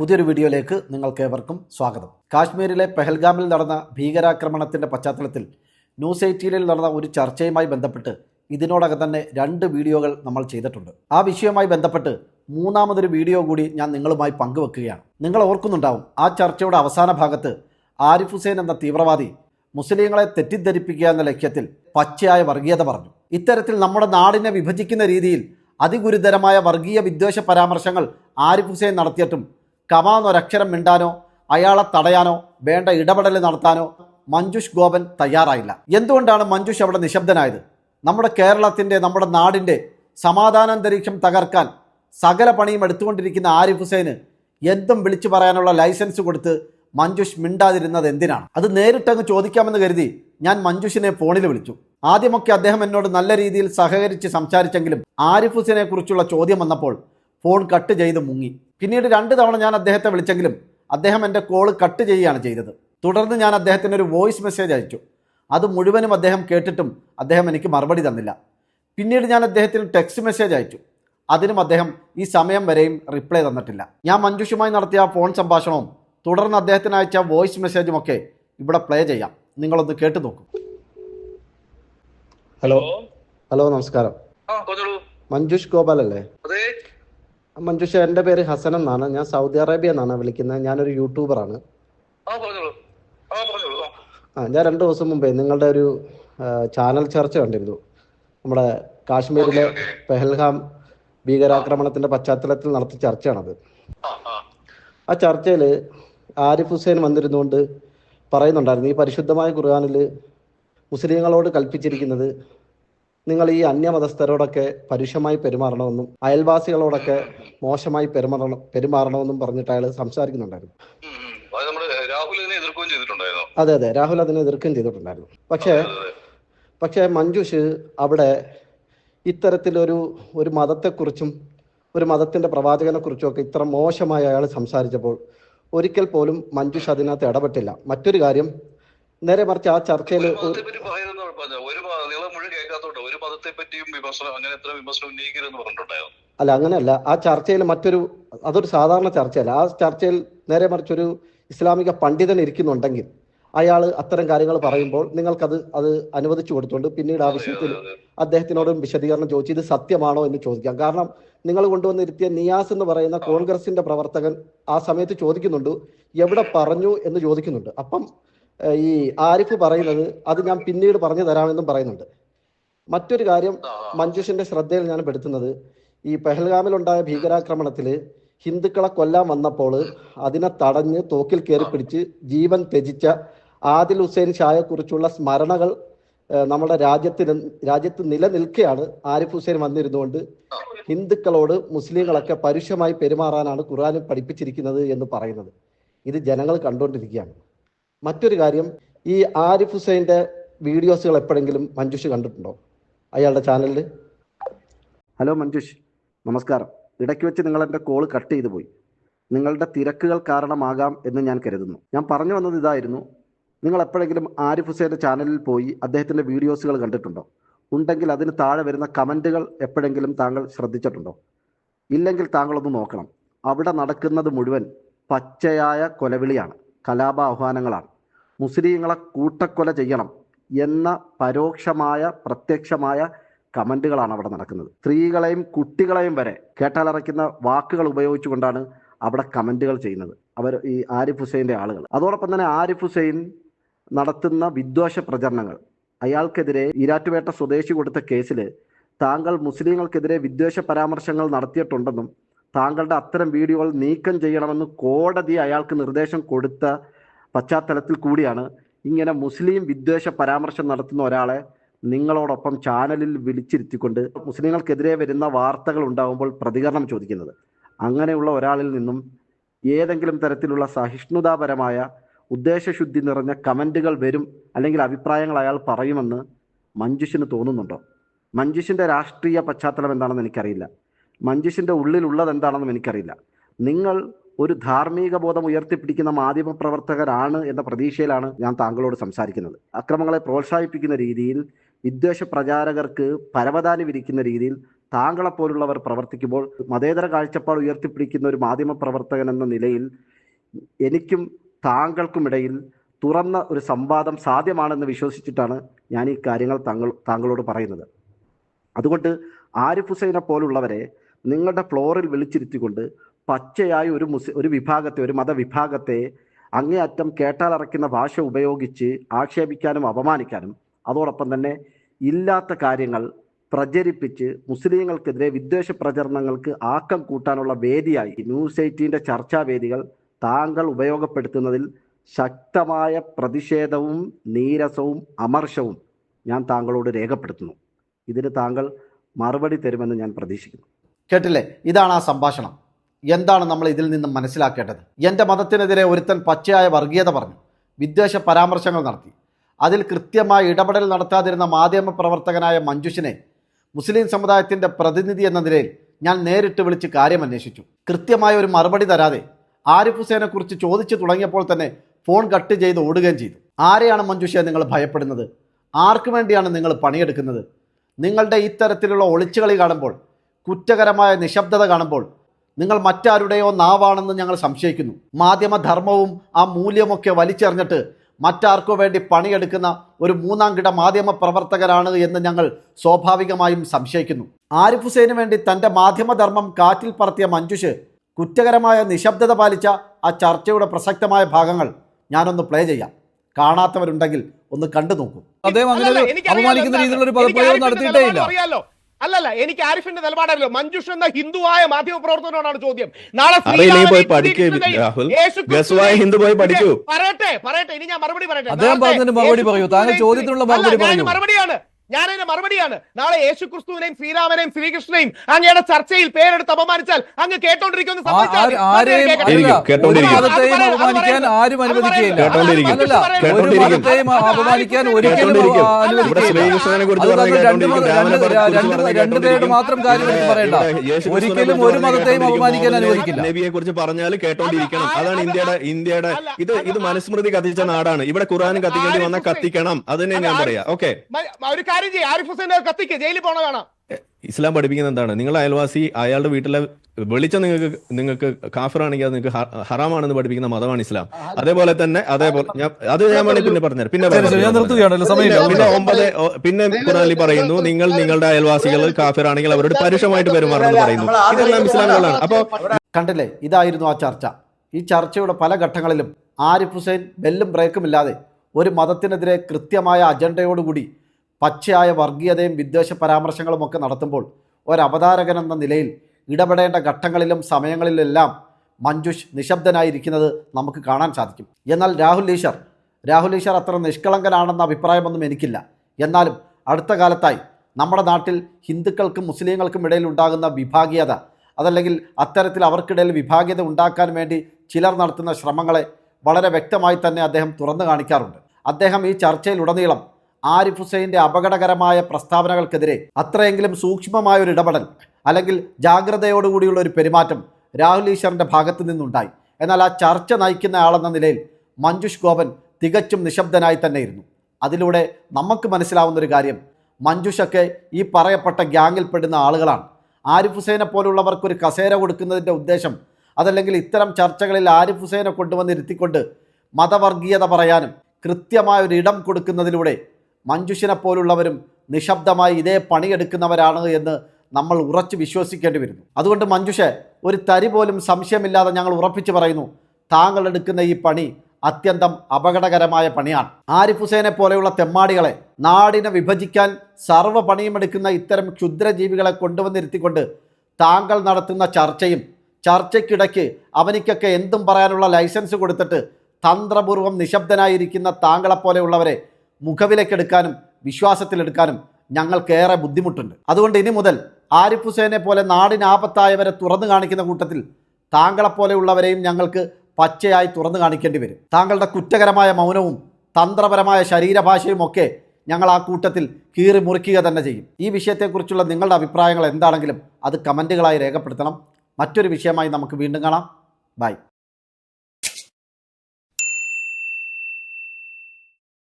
പുതിയൊരു വീഡിയോയിലേക്ക് നിങ്ങൾക്കേവർക്കും സ്വാഗതം. കാശ്മീരിലെ പെഹൽഗാമിൽ നടന്ന ഭീകരാക്രമണത്തിന്റെ പശ്ചാത്തലത്തിൽ ന്യൂസ് എയ്റ്റീനിൽ നടന്ന ഒരു ചർച്ചയുമായി ബന്ധപ്പെട്ട് ഇതിനോടകം തന്നെ രണ്ട് വീഡിയോകൾ നമ്മൾ ചെയ്തിട്ടുണ്ട്. ആ വിഷയവുമായി ബന്ധപ്പെട്ട് മൂന്നാമതൊരു വീഡിയോ കൂടി ഞാൻ നിങ്ങളുമായി പങ്കുവെക്കുകയാണ്. നിങ്ങൾ ഓർക്കുന്നുണ്ടാവും ആ ചർച്ചയുടെ അവസാന ഭാഗത്ത് ആരിഫ് ഹുസൈൻ എന്ന തീവ്രവാദി മുസ്ലിങ്ങളെ തെറ്റിദ്ധരിപ്പിക്കുക എന്ന ലക്ഷ്യത്തിൽ പച്ചയായ വർഗീയത പറഞ്ഞു. ഇത്തരത്തിൽ നമ്മുടെ നാടിനെ വിഭജിക്കുന്ന രീതിയിൽ അതിഗുരുതരമായ വർഗീയ വിദ്വേഷ പരാമർശങ്ങൾ ആരിഫ് ഹുസൈൻ നടത്തിയിട്ടും കമാന്നൊരക്ഷരം മിണ്ടാനോ അയാളെ തടയാനോ വേണ്ട ഇടപെടൽ നടത്താനോ മഞ്ജുഷ് ഗോപൻ തയ്യാറായില്ല. എന്തുകൊണ്ടാണ് മഞ്ജുഷ് അവിടെ നിശബ്ദനായത്? നമ്മുടെ കേരളത്തിന്റെ നമ്മുടെ നാടിന്റെ സമാധാനാന്തരീക്ഷം തകർക്കാൻ സകല പണിയും എടുത്തുകൊണ്ടിരിക്കുന്ന ആരിഫ് ഹുസൈന് എന്തും വിളിച്ചു പറയാനുള്ള ലൈസൻസ് കൊടുത്ത് മഞ്ജുഷ് മിണ്ടാതിരുന്നത് എന്തിനാണ്? അത് നേരിട്ടങ്ങ് ചോദിക്കാമെന്ന് കരുതി ഞാൻ മഞ്ജുഷിനെ ഫോണിൽ വിളിച്ചു. ആദ്യമൊക്കെ അദ്ദേഹം എന്നോട് നല്ല രീതിയിൽ സഹകരിച്ച് സംസാരിച്ചെങ്കിലും ആരിഫ് ഹുസൈനെ കുറിച്ചുള്ള ചോദ്യം വന്നപ്പോൾ ഫോൺ കട്ട് ചെയ്ത് മുങ്ങി. പിന്നീട് രണ്ട് തവണ ഞാൻ അദ്ദേഹത്തെ വിളിച്ചെങ്കിലും അദ്ദേഹം എന്റെ കോൾ കട്ട് ചെയ്യുകയാണ് ചെയ്തത്. തുടർന്ന് ഞാൻ അദ്ദേഹത്തിന് ഒരു വോയിസ് മെസ്സേജ് അയച്ചു. അത് മുഴുവനും അദ്ദേഹം കേട്ടിട്ടും അദ്ദേഹം എനിക്ക് മറുപടി തന്നില്ല. പിന്നീട് ഞാൻ അദ്ദേഹത്തിന് ടെക്സ്റ്റ് മെസ്സേജ് അയച്ചു. അതിനും അദ്ദേഹം ഈ സമയം വരെയും റിപ്ലൈ തന്നിട്ടില്ല. ഞാൻ മഞ്ജുഷുമായി നടത്തിയ ഫോൺ സംഭാഷണവും തുടർന്ന് അദ്ദേഹത്തിന് അയച്ച വോയിസ് മെസ്സേജും ഒക്കെ ഇവിടെ പ്ലേ ചെയ്യാം. നിങ്ങളൊന്ന് കേട്ടു നോക്കൂ. ഹലോ. ഹലോ. നമസ്കാരം. മഞ്ജുഷ് ഗോപാൽ അല്ലേ അതെ. മഞ്ജുഷ എന്റെ പേര് ഹസൻ എന്നാണ്. ഞാൻ സൗദി അറേബ്യ എന്നാണ് വിളിക്കുന്നത്. ഞാനൊരു യൂട്യൂബറാണ്. ആ ഞാൻ രണ്ടു ദിവസം മുമ്പേ നിങ്ങളുടെ ഒരു ചാനൽ ചർച്ച കണ്ടിരുന്നു. നമ്മുടെ കാശ്മീരിലെ. പെഹൽഗാം ഭീകരാക്രമണത്തിന്റെ പശ്ചാത്തലത്തിൽ നടത്തിയ ചർച്ചയാണത്. ആ ചർച്ചയിൽ ആരിഫ് ഹുസൈൻ വന്നിരുന്നുകൊണ്ട് പറയുന്നുണ്ടായിരുന്നു ഈ പരിശുദ്ധമായ ഖുർആാനിൽ മുസ്ലിങ്ങളോട് കൽപ്പിച്ചിരിക്കുന്നത് നിങ്ങൾ ഈ അന്യമതസ്ഥരോടൊക്കെ പരുഷമായി പെരുമാറണമെന്നും അയൽവാസികളോടൊക്കെ മോശമായി പെരുമാറണം പെരുമാറണമെന്നും പറഞ്ഞിട്ട് അയാൾ സംസാരിക്കുന്നുണ്ടായിരുന്നു. അതെ അതെ രാഹുൽ അതിനെ എതിർക്കുകയും ചെയ്തിട്ടുണ്ടായിരുന്നു. പക്ഷേ. പക്ഷേ മഞ്ജുഷ് അവിടെ ഇത്തരത്തിലൊരു ഒരു മതത്തെക്കുറിച്ചും ഒരു മതത്തിന്റെ പ്രവാചകനെ കുറിച്ചും ഒക്കെ ഇത്ര മോശമായി അയാൾ സംസാരിച്ചപ്പോൾ ഒരിക്കൽ പോലും മഞ്ജുഷ് അതിനകത്ത് ഇടപെട്ടില്ല. മറ്റൊരു കാര്യം നേരെ മറിച്ച് ആ ചർച്ചയിൽ ഒരു മതത്തെ പറ്റിയും വിമർശനം അങ്ങനെ എത്ര വിമർശനം ഉന്നയിക്കരുതെന്ന് പറഞ്ഞിട്ടുണ്ടായിരുന്നു. അല്ല അങ്ങനെയല്ല. ആ ചർച്ചയിൽ മറ്റൊരു അതൊരു സാധാരണ ചർച്ചയല്ല. ആ ചർച്ചയിൽ നേരെ മറിച്ചൊരു ഇസ്ലാമിക പണ്ഡിതൻ ഇരിക്കുന്നുണ്ടെങ്കിൽ അയാൾ അത്തരം കാര്യങ്ങൾ പറയുമ്പോൾ നിങ്ങൾക്കത് അത് അനുവദിച്ചു കൊടുത്തുകൊണ്ട് പിന്നീട് ആ വിഷയത്തിൽ. അദ്ദേഹത്തിനോടും വിശദീകരണം ചോദിച്ചു ഇത് സത്യമാണോ എന്ന് ചോദിക്കാം. കാരണം നിങ്ങൾ കൊണ്ടുവന്നിരുത്തിയ നിയാസ് എന്ന് പറയുന്ന കോൺഗ്രസിന്റെ പ്രവർത്തകൻ ആ സമയത്ത് ചോദിക്കുന്നുണ്ട് എവിടെ പറഞ്ഞു? എന്ന് ചോദിക്കുന്നുണ്ട്. അപ്പം ഈ ആരിഫ് പറയുന്നത് അത് ഞാൻ പിന്നീട് പറഞ്ഞു തരാമെന്നും പറയുന്നുണ്ട്. മറ്റൊരു കാര്യം. മഞ്ജുഷിന്റെ ശ്രദ്ധയിൽ ഞാൻ പെടുത്തുന്നത്. ഈ പെഹൽഗാമിലുണ്ടായ ഭീകരാക്രമണത്തിൽ ഹിന്ദുക്കളെ കൊല്ലാൻ വന്നപ്പോൾ അതിനെ തടഞ്ഞ് തോക്കിൽ കയറി പിടിച്ച് ജീവൻ ത്യജിച്ച ആദിൽ ഹുസൈൻ ഷായെ കുറിച്ചുള്ള സ്മരണകൾ നമ്മുടെ രാജ്യത്തിന് രാജ്യത്ത് നിലനിൽക്കെയാണ് ആരിഫ് ഹുസൈൻ വന്നിരുന്നുകൊണ്ട് ഹിന്ദുക്കളോട് മുസ്ലിങ്ങളൊക്കെ പരുഷമായി പെരുമാറാനാണ് ഖുർആാനിൽ പഠിപ്പിച്ചിരിക്കുന്നത് എന്ന് പറയുന്നത്. ഇത് ജനങ്ങൾ കണ്ടുകൊണ്ടിരിക്കുകയാണ്. മറ്റൊരു കാര്യം ഈ ആരിഫ് ഹുസൈന്റെ വീഡിയോസുകൾ എപ്പോഴെങ്കിലും മഞ്ജുഷ് കണ്ടിട്ടുണ്ടോ? അയാളുടെ ചാനലിൽ ഹലോ മഞ്ജുഷ് നമസ്കാരം. ഇടയ്ക്ക് വെച്ച് നിങ്ങൾ എന്റെ കോൾ കട്ട് ചെയ്തു പോയി. നിങ്ങളുടെ തിരക്കുകൾ കാരണമാകാം എന്ന് ഞാൻ കരുതുന്നു. ഞാൻ പറഞ്ഞു വന്നത് ഇതായിരുന്നു നിങ്ങൾ എപ്പോഴെങ്കിലും ആരിഫ് ഹുസൈന്റെ ചാനലിൽ പോയി അദ്ദേഹത്തിന്റെ വീഡിയോസുകൾ കണ്ടിട്ടുണ്ടോ? ഉണ്ടെങ്കിൽ അതിന് താഴെ വരുന്ന കമന്റുകൾ എപ്പോഴെങ്കിലും താങ്കൾ ശ്രദ്ധിച്ചിട്ടുണ്ടോ? ഇല്ലെങ്കിൽ താങ്കളൊന്ന് നോക്കണം. അവിടെ നടക്കുന്നത് മുഴുവൻ പച്ചയായ കൊലവിളിയാണ് കലാപ ആഹ്വാനങ്ങളാണ്. മുസ്ലിങ്ങളെ കൂട്ടക്കൊല ചെയ്യണം. എന്ന പരോക്ഷമായ പ്രത്യക്ഷമായ കമന്റുകളാണ് അവിടെ നടക്കുന്നത്. സ്ത്രീകളെയും കുട്ടികളെയും വരെ കേട്ടാലറയ്ക്കുന്ന വാക്കുകൾ ഉപയോഗിച്ചുകൊണ്ടാണ് അവിടെ കമന്റുകൾ ചെയ്യുന്നത്. അവർ ഈ ആരിഫ് ഹുസൈന്റെ ആളുകൾ. അതോടൊപ്പം തന്നെ ആരിഫ് ഹുസൈൻ നടത്തുന്ന വിദ്വേഷ പ്രചരണങ്ങൾ അയാൾക്കെതിരെ ഈരാറ്റുപേട്ട സ്വദേശി കൊടുത്ത കേസിൽ താങ്കൾ മുസ്ലിങ്ങൾക്കെതിരെ വിദ്വേഷ പരാമർശങ്ങൾ നടത്തിയിട്ടുണ്ടെന്നും താങ്കളുടെ അത്തരം വീഡിയോകൾ നീക്കം ചെയ്യണമെന്ന് കോടതി അയാൾക്ക് നിർദ്ദേശം കൊടുത്ത പശ്ചാത്തലത്തിൽ കൂടിയാണ് ഇങ്ങനെ മുസ്ലിം വിദ്വേഷ പരാമർശം നടത്തുന്ന ഒരാളെ നിങ്ങളോടൊപ്പം ചാനലിൽ വിളിച്ചിരുത്തിക്കൊണ്ട് മുസ്ലിങ്ങൾക്കെതിരെ വരുന്ന വാർത്തകൾ ഉണ്ടാകുമ്പോൾ പ്രതികരണം ചോദിക്കുന്നത്. അങ്ങനെയുള്ള ഒരാളിൽ നിന്നും ഏതെങ്കിലും തരത്തിലുള്ള സഹിഷ്ണുതാപരമായ ഉദ്ദേശശുദ്ധി നിറഞ്ഞ കമന്റുകൾ വരും അല്ലെങ്കിൽ അഭിപ്രായങ്ങൾ അയാൾ പറയുമെന്ന് മഞ്ജുഷിന് തോന്നുന്നുണ്ടോ? മഞ്ജുഷിന്റെ രാഷ്ട്രീയ പശ്ചാത്തലം എന്താണെന്ന് എനിക്കറിയില്ല. മഞ്ജുഷിന്റെ ഉള്ളിലുള്ളത് എന്താണെന്നും എനിക്കറിയില്ല. നിങ്ങൾ ഒരു ധാർമ്മിക ബോധം ഉയർത്തിപ്പിടിക്കുന്ന മാധ്യമ പ്രവർത്തകരാണ് എന്ന പ്രതീക്ഷയിലാണ് ഞാൻ താങ്കളോട് സംസാരിക്കുന്നത്. അക്രമങ്ങളെ പ്രോത്സാഹിപ്പിക്കുന്ന രീതിയിൽ വിദ്വേഷ പ്രചാരകർക്ക് പരവതാനി വിരിക്കുന്ന രീതിയിൽ താങ്കളെപ്പോലുള്ളവർ പ്രവർത്തിക്കുമ്പോൾ മതേതര കാഴ്ചപ്പാട് ഉയർത്തിപ്പിടിക്കുന്ന ഒരു മാധ്യമ പ്രവർത്തകൻ എന്ന നിലയിൽ എനിക്കും താങ്കൾക്കുമിടയിൽ തുറന്ന ഒരു സംവാദം സാധ്യമാണെന്ന് വിശ്വസിച്ചിട്ടാണ് ഞാൻ ഈ കാര്യങ്ങൾ താങ്കൾ താങ്കളോട് പറയുന്നത്. അതുകൊണ്ട് ആരിഫ് ഹുസൈനെ പോലുള്ളവരെ നിങ്ങളുടെ ഫ്ലോറിൽ വിളിച്ചിരുത്തിക്കൊണ്ട് പച്ചയായി ഒരു മുസ് ഒരു വിഭാഗത്തെ ഒരു മതവിഭാഗത്തെ അങ്ങേയറ്റം കേട്ടാലറയ്ക്കുന്ന ഭാഷ ഉപയോഗിച്ച് ആക്ഷേപിക്കാനും അപമാനിക്കാനും അതോടൊപ്പം തന്നെ ഇല്ലാത്ത കാര്യങ്ങൾ പ്രചരിപ്പിച്ച് മുസ്ലിങ്ങൾക്കെതിരെ വിദ്വേഷ പ്രചരണങ്ങൾക്ക് ആക്കം കൂട്ടാനുള്ള വേദിയായി. ന്യൂസ് എയ്റ്റീന്റെ ചർച്ചാ വേദികൾ താങ്കൾ ഉപയോഗപ്പെടുത്തുന്നതിൽ ശക്തമായ പ്രതിഷേധവും നീരസവും അമർഷവും ഞാൻ താങ്കളോട് രേഖപ്പെടുത്തുന്നു. ഇതിന് താങ്കൾ മറുപടി തരുമെന്ന് ഞാൻ പ്രതീക്ഷിക്കുന്നു. കേട്ടില്ലേ? ഇതാണ് ആ സംഭാഷണം. എന്താണ് നമ്മൾ ഇതിൽ നിന്ന് മനസ്സിലാക്കേണ്ടത്? എന്റെ മതത്തിനെതിരെ ഒരുത്തൻ പച്ചയായ വർഗീയത പറഞ്ഞു വിദ്വേഷ പരാമർശങ്ങൾ നടത്തി. അതിൽ കൃത്യമായ ഇടപെടൽ നടത്താതിരുന്ന മാധ്യമ പ്രവർത്തകനായ മഞ്ജുഷിനെ മുസ്ലിം സമുദായത്തിന്റെ പ്രതിനിധി എന്ന നിലയിൽ ഞാൻ നേരിട്ട് വിളിച്ച് കാര്യം അന്വേഷിച്ചു. കൃത്യമായ ഒരു മറുപടി തരാതെ ആരിഫ് ഹുസൈനെക്കുറിച്ച് ചോദിച്ചു തുടങ്ങിയപ്പോൾ തന്നെ ഫോൺ കട്ട് ചെയ്ത് ഓടുകയും ചെയ്തു. ആരെയാണ് മഞ്ജുഷയെ നിങ്ങൾ ഭയപ്പെടുന്നത്? ആർക്കു വേണ്ടിയാണ് നിങ്ങൾ പണിയെടുക്കുന്നത്? നിങ്ങളുടെ ഇത്തരത്തിലുള്ള ഒളിച്ചുകളി കാണുമ്പോൾ കുറ്റകരമായ നിശബ്ദത കാണുമ്പോൾ നിങ്ങൾ മറ്റാരുടെയോ നാവാണെന്ന് ഞങ്ങൾ സംശയിക്കുന്നു. മാധ്യമധർമ്മവും ആ മൂല്യമൊക്കെ വലിച്ചെറിഞ്ഞിട്ട് മറ്റാർക്കോ വേണ്ടി പണിയെടുക്കുന്ന ഒരു മൂന്നാം കിട മാധ്യമ പ്രവർത്തകരാണ് എന്ന് ഞങ്ങൾ സ്വാഭാവികമായും സംശയിക്കുന്നു. ആരിഫ് ഹുസൈന് വേണ്ടി തന്റെ മാധ്യമധർമ്മം കാറ്റിൽ പറത്തിയ മഞ്ജുഷ് കുറ്റകരമായ നിശബ്ദത പാലിച്ച ആ ചർച്ചയുടെ പ്രസക്തമായ ഭാഗങ്ങൾ ഞാനൊന്ന് പ്ലേ ചെയ്യാം. കാണാത്തവരുണ്ടെങ്കിൽ ഒന്ന് കണ്ടു നോക്കൂ അദ്ദേഹം അങ്ങനെ അപമാനിക്കുന്ന രീതിയിലുള്ള ഒരു പദപ്രയോഗം നടത്തിയിട്ടേ ഇല്ല അറിയാലോ. അല്ലല്ല എനിക്ക് ആരിഫിന്റെ നിലപാടല്ലോ മഞ്ജുഷ് എന്ന ഹിന്ദുവായ മാധ്യമ പ്രവർത്തകനോടാണ് ചോദ്യം. നാളെ ഹിന്ദു പോയി പഠിക്കൂ. പറയട്ടെ പറയട്ടെ. ഇനി ഞാൻ മറുപടി പറയട്ടെ. അദ്ദേഹം മറുപടി പറയൂ. താങ്കൾ ചോദ്യത്തിനുള്ള മറുപടി അല്ല, ഞാൻ പറയൂ. മറുപടിയാണ്. ഞാൻ അതിന്റെ മറുപടിയാണ്. നാളെ യേശു ക്രിസ്തുവിനെയും ശ്രീരാമനെയും ശ്രീകൃഷ്ണനെയും അങ്ങയുടെ ചർച്ചയിൽ പേരെടുത്ത് അപമാനിച്ചാൽ അങ്ങ് കേട്ടോണ്ടിരിക്കുന്ന ആ- സമ്മതിച്ചാൽ ആര്- മതി. ആരെയും കേൾക്കട്ടെ. അല്ല, ഇരിക്കും, ഒരു കേട്ടോണ്ടിരിക്കും. മതത്തെയും അത് പറയരുത്, അപമാനിക്കാൻ ആരും പറയരുത്. അനുവദിക്കുകയില്ല. കേട്ടോണ്ടിരിക്കും. അല്ലല്ല ഒരു കേട്ടോണ്ടിരിക്കും. മതത്തെയും അപമാനിക്കാൻ ഒരിക്കലും കേട്ടോണ്ടിരിക്കും. ആ, ഇവിടെ അനുവദിക്കുകയില്ല ശ്രീകൃഷ്ണനെ കുറിച്ച് അത് പറഞ്ഞ് താങ്കൾ രണ്ട് കേട്ടോണ്ടിരിക്കും. മത- രാമനെ രണ്ട് കുറിച്ച് രണ്ട് പറഞ്ഞ് രണ്ട് പേരുടെ കേട്ടോണ്ടിരിക്കും. മാത്രം കാര്യം പറയണ്ട ഒരിക്കലും ഒരു മതത്തെയും അപമാനിക്കാൻ അനുവദിക്കില്ല. നബിയെ കുറിച്ച് പറഞ്ഞാൽ കേട്ടോണ്ടിരിക്കണം. അതാണ് ഇന്ത്യയുടെ ഇന്ത്യയുടെ ഇത് ഇത് മനുസ്മൃതി കത്തിച്ച നാടാണ്. ഇവിടെ ഖുറാനും കത്തിക്കേണ്ടി വന്നാൽ കത്തിക്കണം. അത് തന്നെ ഞാൻ പറയാം. ഓക്കെ. കാര്യം ചെയ്യും ആരിഫ് ഹുസൈൻ കത്തിക്ക് ജയിലിൽ പോണ കാണാം ഇസ്ലാം പഠിപ്പിക്കുന്ന എന്താണ്? നിങ്ങൾ അയൽവാസി അയാളുടെ വീട്ടിലെ വെളിച്ചം നിങ്ങൾക്ക് നിങ്ങൾക്ക് കാഫറാണെങ്കിൽ അത് നിങ്ങൾക്ക് ഹറാമാണെന്ന് പഠിപ്പിക്കുന്ന മതമാണ് ഇസ്ലാം. അതേപോലെ തന്നെ അതേപോലെ ഞാൻ അത് ഞാൻ വേണമെങ്കിൽ പിന്നെ പറഞ്ഞുതരാം. പിന്നെ പിന്നെ സമയമില്ല. പിന്നെ ഒമ്പത് പിന്നെ ഖുറാനിൽ പറയുന്നു നിങ്ങൾ നിങ്ങളുടെ അയൽവാസികൾ കാഫിറാണെങ്കിൽ അവരോട് പരുഷമായിട്ട് പെരുമാറണമെന്ന് പറയുന്നു. ഇതെല്ലാം ഇസ്ലാമുകളാണ്. അപ്പൊ കണ്ടില്ലേ ഇതായിരുന്നു ആ ചർച്ച. ഈ ചർച്ചയുടെ പല ഘട്ടങ്ങളിലും ആരിഫ് ഹുസൈൻ ബെല്ലും ബ്രേക്കും ഇല്ലാതെ ഒരു മതത്തിനെതിരെ കൃത്യമായ അജണ്ടയോടുകൂടി പച്ചയായ വർഗീയതയും വിദ്വേഷ പരാമർശങ്ങളും ഒക്കെ നടത്തുമ്പോൾ ഒരവതാരകൻ എന്ന നിലയിൽ ഇടപെടേണ്ട ഘട്ടങ്ങളിലും സമയങ്ങളിലെല്ലാം മഞ്ജുഷ് നിശബ്ദനായിരിക്കുന്നത് നമുക്ക് കാണാൻ സാധിക്കും. എന്നാൽ രാഹുൽ ഈശ്വർ രാഹുൽ ഈശ്വർ അത്ര നിഷ്കളങ്കനാണെന്ന അഭിപ്രായമൊന്നും എനിക്കില്ല. എന്നാലും അടുത്ത കാലത്തായി നമ്മുടെ നാട്ടിൽ ഹിന്ദുക്കൾക്കും മുസ്ലിങ്ങൾക്കും ഇടയിൽ ഉണ്ടാകുന്ന വിഭാഗീയത അതല്ലെങ്കിൽ അത്തരത്തിൽ അവർക്കിടയിൽ വിഭാഗീയത ഉണ്ടാക്കാൻ വേണ്ടി ചിലർ നടത്തുന്ന ശ്രമങ്ങളെ വളരെ വ്യക്തമായി തന്നെ അദ്ദേഹം തുറന്നു കാണിക്കാറുണ്ട്. അദ്ദേഹം ഈ ചർച്ചയിലുടനീളം ആരിഫ് ഹുസൈന്റെ അപകടകരമായ പ്രസ്താവനകൾക്കെതിരെ അത്രയെങ്കിലും സൂക്ഷ്മമായ ഒരു ഇടപെടൽ അല്ലെങ്കിൽ ജാഗ്രതയോടുകൂടിയുള്ള ഒരു പെരുമാറ്റം രാഹുൽ ഈശ്വറിന്റെ ഭാഗത്തു നിന്നുണ്ടായി. എന്നാൽ ആ ചർച്ച നയിക്കുന്ന ആളെന്ന നിലയിൽ മഞ്ജുഷ് ഗോപൻ തികച്ചും നിശബ്ദനായി തന്നെയിരുന്നു. അതിലൂടെ നമുക്ക് മനസ്സിലാവുന്ന ഒരു കാര്യം മഞ്ജുഷൊക്കെ ഈ പറയപ്പെട്ട ഗ്യാങ്ങിൽപ്പെടുന്ന ആളുകളാണ്. ആരിഫ് ഹുസൈനെ പോലുള്ളവർക്കൊരു കസേര കൊടുക്കുന്നതിന്റെ ഉദ്ദേശം അതല്ലെങ്കിൽ ഇത്തരം ചർച്ചകളിൽ ആരിഫ് ഹുസൈനെ കൊണ്ടുവന്നിരുത്തിക്കൊണ്ട് മതവർഗീയത പറയാനും കൃത്യമായ ഒരു ഇടം കൊടുക്കുന്നതിലൂടെ മഞ്ജുഷിനെ പോലുള്ളവരും നിശബ്ദമായി ഇതേ പണിയെടുക്കുന്നവരാണ് എന്ന് നമ്മൾ ഉറച്ചു വിശ്വസിക്കേണ്ടി വരുന്നു അതുകൊണ്ട് മഞ്ജുഷെ ഒരു തരി പോലും സംശയമില്ലാതെ ഞങ്ങൾ ഉറപ്പിച്ചു പറയുന്നു താങ്കൾ എടുക്കുന്ന ഈ പണി അത്യന്തം അപകടകരമായ പണിയാണ്. ആരിഫ് ഹുസൈനെ പോലെയുള്ള തെമ്മാടികളെ നാടിനെ വിഭജിക്കാൻ സർവ പണിയും എടുക്കുന്ന ഇത്തരം ക്ഷുദ്രജീവികളെ കൊണ്ടുവന്നിരുത്തിക്കൊണ്ട് താങ്കൾ നടത്തുന്ന ചർച്ചയും ചർച്ചയ്ക്കിടയ്ക്ക് അവനിക്കൊക്കെ എന്തും പറയാനുള്ള ലൈസൻസ് കൊടുത്തിട്ട് തന്ത്രപൂർവം നിശബ്ദനായിരിക്കുന്ന താങ്കളെപ്പോലെയുള്ളവരെ മുഖവിലക്കെടുക്കാനും വിശ്വാസത്തിലെടുക്കാനും ഞങ്ങൾക്കേറെ ബുദ്ധിമുട്ടുണ്ട്. അതുകൊണ്ട് ഇനി മുതൽ ആരിഫ് ഹുസൈനെ പോലെ നാടിനാപത്തായവരെ തുറന്നു കാണിക്കുന്ന കൂട്ടത്തിൽ താങ്കളെപ്പോലെയുള്ളവരെയും ഞങ്ങൾക്ക് പച്ചയായി തുറന്നു കാണിക്കേണ്ടി വരും. താങ്കളുടെ കുറ്റകരമായ മൗനവും തന്ത്രപരമായ ശരീരഭാഷയും ഒക്കെ ഞങ്ങൾ ആ കൂട്ടത്തിൽ കീറി മുറിക്കുക തന്നെ ചെയ്യും. ഈ വിഷയത്തെക്കുറിച്ചുള്ള നിങ്ങളുടെ അഭിപ്രായങ്ങൾ എന്താണെങ്കിലും അത് കമന്റുകളായി രേഖപ്പെടുത്തണം. മറ്റൊരു വിഷയമായി നമുക്ക് വീണ്ടും കാണാം. ബൈ.